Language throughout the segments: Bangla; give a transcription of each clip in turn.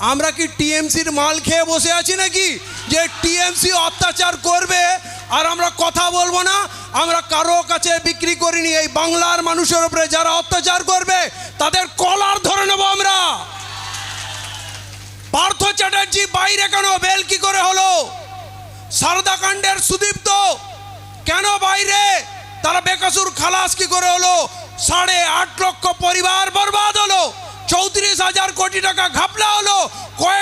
আমরা কি টিএমসির মাল খেয়ে বসে আছি নাকি? যে টিএমসি অত্যাচার করবে, আর আমরা কথা বলব না। আমরা কারও কাছে বিক্রি করিনি। এই বাংলার মানুষের উপরে যারা অত্যাচার করবে, তাদের কলার ধরে নেব আমরা। পার্থ চ্যাটার্জি বাইরে কেন? বেল কি করে হলো? সারদাকাণ্ডের সুদীপ্ত কেন বাইরে? তারা বেকাসুর খালাস কি করে হলো? সাড়ে আট লক্ষ পরিবার বরবাদ হলো। চৌত্রিশ হাজার কোটি টাকা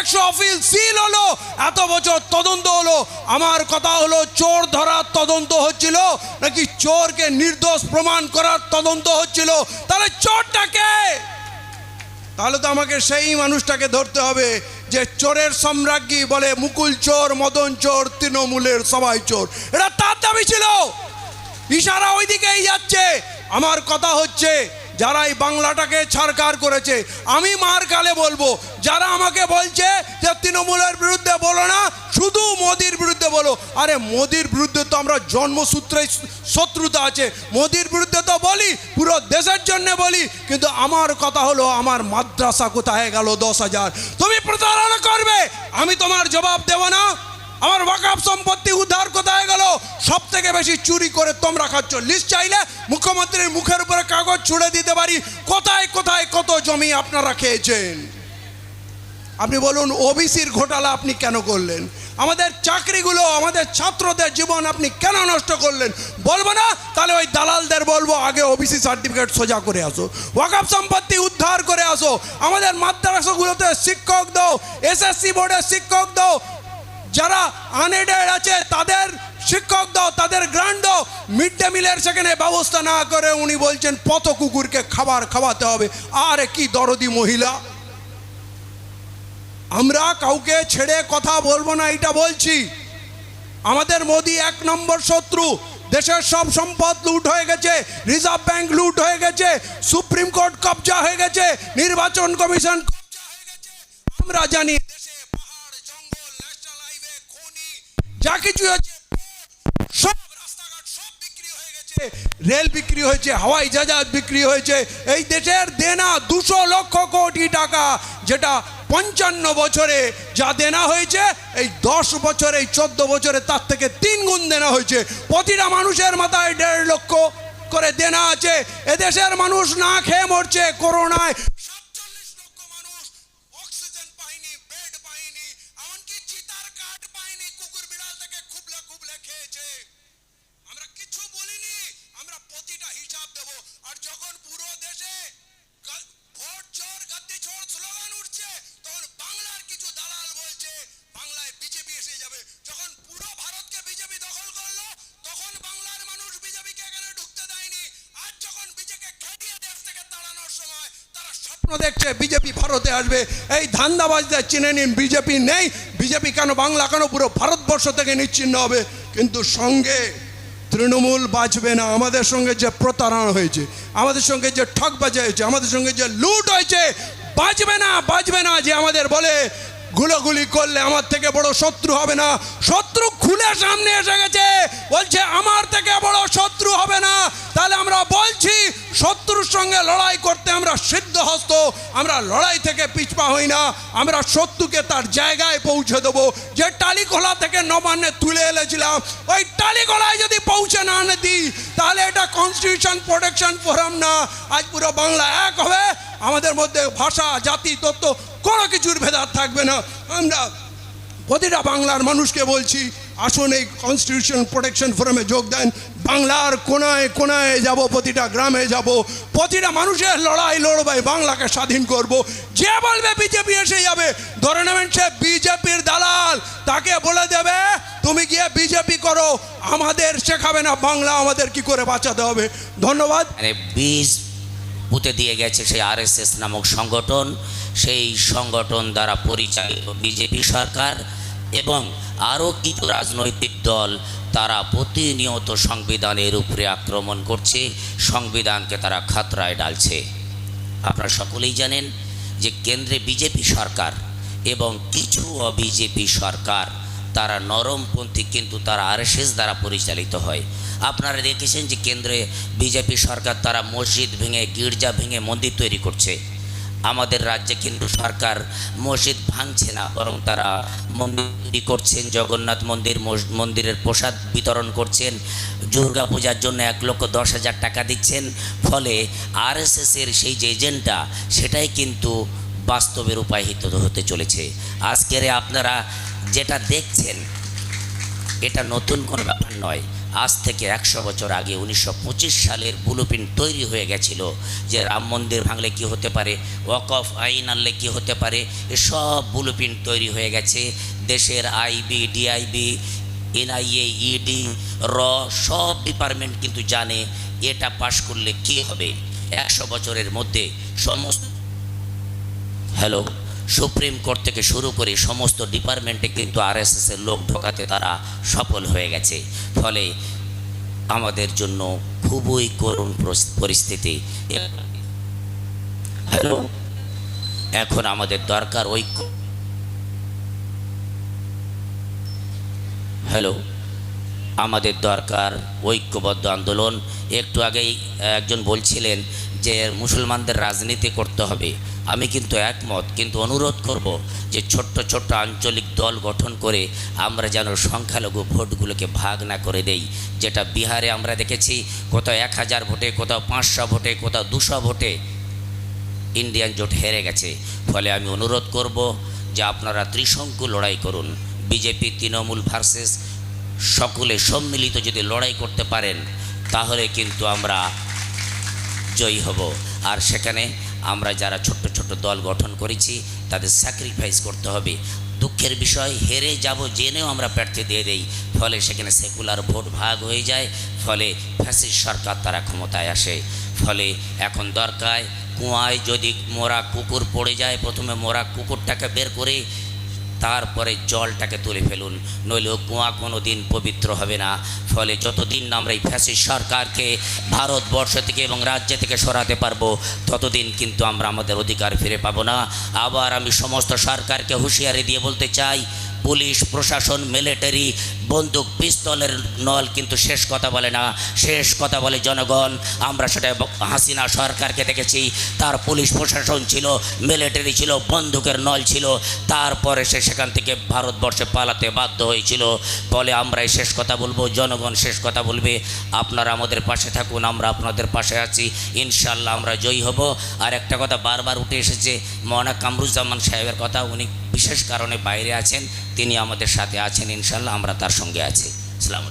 কয়েকশো অফিস সিল হলো, এত বছর তদন্ত হলো। আমার কথা হলো, চোর ধরার তদন্ত হচ্ছিল, নাকি চোরকে নির্দোষ প্রমাণ করার তদন্ত হচ্ছিল? তাহলে চোরটাকে! তাহলে তো আমাকে সেই মানুষটাকে ধরতে হবে, যে চোরের সম্রাজ্ঞী বলে মুকুল চোর, মদন চোর, তৃণমূলের সবাই চোর। এটা তার দাবি ছিল। ইশারা ওইদিকেই যাচ্ছে। আমার কথা হচ্ছে যারা এই বাংলাটাকে ছাড়কার করেছে, আমি মার কালে বলব, যারা আমাকে বলছে যে তৃণমূলের বিরুদ্ধে বলো না, শুধু মোদির বিরুদ্ধে বলো। আরে মোদির বিরুদ্ধে তো আমরা জন্মসূত্রে শত্রুতা আছে। মোদির বিরুদ্ধে তো বলি, পুরো দেশের জন্য বলি, কিন্তু আমার কথা হলো, আমার মাদ্রাসা কোথায় গেল দশ হাজার? তুমি প্রতারণা করবে, আমি তোমার জবাব দেব না। আমার ওয়াকাফ সম্পত্তি উদ্ধার কোথায় গেল? সব থেকে বেশি চুরি করে তোমরা খাচ্ছ। লিস্ট চাইলে মুখ্যমন্ত্রীর মুখের উপরে কাগজ ছুড়ে দিতে পারি। কোথায় কোথায় কত জমি আপনারা খেয়েছেন? আপনি বলুন, ওবিসির ঘোটালা আপনি কেন করলেন? আমাদের চাকরিগুলো, আমাদের ছাত্রদের জীবন আপনি কেন নষ্ট করলেন? বলব না, তাহলে ওই দালালদের বলব, আগে ওবিসি সার্টিফিকেট সোজা করে আসো। ওয়াকাফ সম্পত্তি উদ্ধার করে আসো। আমাদের মাদ্রাসাগুলোতে শিক্ষক দাও, এসএসসি বোর্ডের শিক্ষক দাও যারা আনএডেড আছে, তাদের শিক্ষক দাও, তাদের গ্রান্ট দাও। মিড ডে মিলের সেখানে ব্যবস্থা না করে উনি বলছেন, পথ কুকুরকে খাবার খাওয়াতে হবে। আর কি দরদি মহিলা? আমরা কাউকে ছেড়ে কথা বলব না এটা বলছি। আমাদের মোদি এক নম্বর শত্রু। দেশের সব সম্পদ লুট হয়ে গেছে, রিজার্ভ ব্যাংক লুট হয়ে গেছে, সুপ্রিম কোর্ট কবজা হয়ে গেছে, নির্বাচন কমিশন আমরা জানি যা কিছু হয়েছে, সব রাস্তাঘাট সব বিক্রি হয়ে গেছে। রেল বিক্রি হয়েছে, হাওয়াই জাহাজ বিক্রি হয়েছে। এই দেশের দেনা দুশো লক্ষ কোটি টাকা, যেটা পঞ্চান্ন বছরে যা দেনা হয়েছে, এই দশ বছরে, এই চোদ্দ বছরে তার থেকে তিন গুণ দেনা হয়েছে। প্রতিটা মানুষের মাথায় দেড় লক্ষ করে দেনা আছে। এদেশের মানুষ না খেয়ে মরছে, করোনায় স্বপ্ন দেখছে, বিজেপি ভারতে আসবে। এই ধান্দাবাজদের চিনে নিন, বিজেপি নেই। বিজেপি কেন, বাংলা কেন, পুরো ভারতবর্ষ থেকে নিচ্ছিন্ন হবে? কিন্তু সঙ্গে তৃণমূল বাঁচবে না। আমাদের সঙ্গে যে প্রতারণা হয়েছে, আমাদের সঙ্গে যে ঠকবাজি হয়েছে, আমাদের সঙ্গে যে লুট হয়েছে, বাঁচবে না বাঁচবে না যে আমাদের বলে গুলোগুলি করলে আমার থেকে বড় শত্রু হবে না। শত্রু খুলে সামনে এসে গেছে। বলছে, আমার থেকে বড় শত্রু হবে না। তাহলে আমরা বলছি, শত্রুর সঙ্গে লড়াই করতে আমরা সিদ্ধ হস্ত আমরা লড়াই থেকে পিছপা হই না। আমরা শত্রুকে তার জায়গায় পৌঁছে দেবো। যে টালিখোলা থেকে নবান্নে তুলে এনেছিলাম, ওই টালিখোলায় যদি পৌঁছে না আনে দিই, তাহলে এটা কনস্টিটিউশন প্রোটেকশন ফোরাম না। আজ পুরো বাংলা এক হবে। আমাদের মধ্যে ভাষা, জাতি, তত্ত্ব কোনো কিছুর ভেদার থাকবে না। আমরা প্রতিটা বাংলার মানুষকে বলছি, আসুন এই কনস্টিটিউশন প্রোটেকশন ফোরামে যোগ দেন। বাংলার কোনায় কোনায় যাব, প্রতিটা গ্রামে যাব। প্রতিটা মানুষের লড়াই, লড়বাই বাংলাকে স্বাধীন করব। যে বলবে বিজেপি এসে যাবে। ধরে নেবেন সে বিজেপির দালাল। তাকে বলে দেবে, তুমি গিয়ে বিজেপি করো। আমাদের শেখাবে না বাংলা, আমাদের কি করে বাঁচাতে হবে? ধন্যবাদ। মানে বীজ পুঁতে দিয়ে গেছে সেই আরএসএস নামক সংগঠন, সেই সংগঠন দ্বারা পরিচালিত বিজেপি সরকার এবং আরও কিছু রাজনৈতিক দল তারা প্রতিনিয়ত সংবিধানের উপরে আক্রমণ করছে, সংবিধানকে তারা খাতরায় ডালছে। আপনারা সকলেই জানেন যে কেন্দ্রে বিজেপি সরকার এবং কিছু অবিজেপি সরকার তারা নরমপন্থী, কিন্তু তারা আরএসএস দ্বারা পরিচালিত হয়। আপনারা দেখেছেন যে কেন্দ্রে বিজেপি সরকার, তারা মসজিদ ভেঙে, গির্জা ভেঙে মন্দির তৈরি করছে। আমাদের রাজ্যে কিন্তু সরকার মসজিদ ভাঙছে না, বরং তারা মন্দির তৈরি করছেন, জগন্নাথ মন্দির মন্দিরের প্রসাদ বিতরণ করছেন, দুর্গা পূজার জন্য এক লক্ষ দশ হাজার টাকা দিচ্ছেন, ফলে আরএসএসের সেই যে এজেন্টটা সেটাই কিন্তু বাস্তবে রূপায়িত হতে চলেছে। আজকের আপনারা যেটা দেখছেন, এটা নতুন কোনো ব্যাপার নয়। আজ থেকে একশো বছর আগে উনিশশো পঁচিশ সালের ব্লুপ্রিন্ট তৈরি হয়ে গেছিল যে রাম মন্দির ভাঙলে কি হতে পারে ওয়াকফ আইন আনলে কি হতে পারে এসব ব্লুপ্রিন্ট তৈরি হয়ে গেছে। দেশের আইবি, ডিআইবি, এনআইএ, ইডি, র, সব ডিপার্টমেন্ট কিন্তু জানে এটা পাশ করলে কি হবে। একশো বছরের মধ্যে সমস্ত হ্যালো? সুপ্রিম কোর্ট থেকে শুরু করে সমস্ত ডিপার্টমেন্টে কিন্তু আরএসএস এর লোক ঢোকাতে তারা সফল হয়ে গেছে। ফলে আমাদের জন্য খুবই করুণ পরিস্থিতি। হ্যালো? এখন আমাদের দরকার ঐক্য। হ্যালো? আমাদের দরকার ঐক্যবদ্ধ আন্দোলন। একটু আগেই একজন বলছিলেন যে মুসলমানদের রাজনীতি করতে হবে। আমি কিন্তু একমত, কিন্তু অনুরোধ করব যে ছোট্ট ছোট্ট আঞ্চলিক দল গঠন করে আমরা যেন সংখ্যালঘু ভোটগুলোকে ভাগ না করে দেই, যেটা বিহারে আমরা দেখেছি, কোথাও এক হাজার ভোটে, কোথাও পাঁচশো ভোটে, কোথাও দুশো ভোটে ইন্ডিয়ান জোট হেরে গেছে। ফলে আমি অনুরোধ করব যে আপনারা ত্রিশঙ্কু লড়াই করুন। বিজেপি, তৃণমূল ভার্সেস সকলে সম্মিলিত যদি লড়াই করতে পারেন, তাহলে কিন্তু আমরা জয়ী হব। আর সেখানে আমরা যারা ছোট্ট ছোট্ট দল গঠন করেছি, তাদের স্যাক্রিফাইস করতে হবে। দুঃখের বিষয়, হেরে যাব জেনেও আমরা প্রার্থী দিয়ে দেই, ফলে সেখানে সেকুলার ভোট ভাগ হয়ে যায়, ফলে ফ্যাসিস সরকার তারা ক্ষমতায় আসে। ফলে এখন দরকার, কুয়ায় যদি মোরা কুকুর পড়ে যায়, প্রথমে মোরা কুকুরটাকে বের করে তারপরে জলটাকে তুলে ফেলুন। নইলে কুয়া কোনো দিন পবিত্র হবে না। ফলে যতদিন না আমরা এই ফ্যাসিস সরকারকে ভারতবর্ষ থেকে এবং রাজ্য থেকে সরাতে পারব, ততদিন কিন্তু আমরা আমাদের অধিকার ফিরে পাবো না। আবার আমি সমস্ত সরকারকে হুঁশিয়ারি দিয়ে বলতে চাই পুলিশ, প্রশাসন মিলিটারি বন্দুক, পিস্তলের নল কিন্তু শেষ কথা বলে না। শেষ কথা বলে জনগণ, আমরা সেটা হাসিনা সরকারকে দেখেছি। তার পুলিশ প্রশাসন ছিল মিলিটারি ছিল, বন্দুকের নল ছিল। তারপরে সে সেখান থেকে ভারতবর্ষে পালাতে বাধ্য হয়েছিল। ফলে আমরা শেষ কথা বলব, জনগণ শেষ কথা বলবে। আপনারা আমাদের পাশে থাকুন, আমরা আপনাদের পাশে আছি। ইনশাল্লাহ আমরা জয়ী হব। আর একটা কথা বারবার উঠে এসেছে মৌলানা কামরুজ্জামান সাহেবের কথা, উনি বিশেষ কারণে বাইরে আছেন তিনি আমাদের সাথে আছেন ইনশাল্লাহ আমরা তার সঙ্গে আছি। সালাম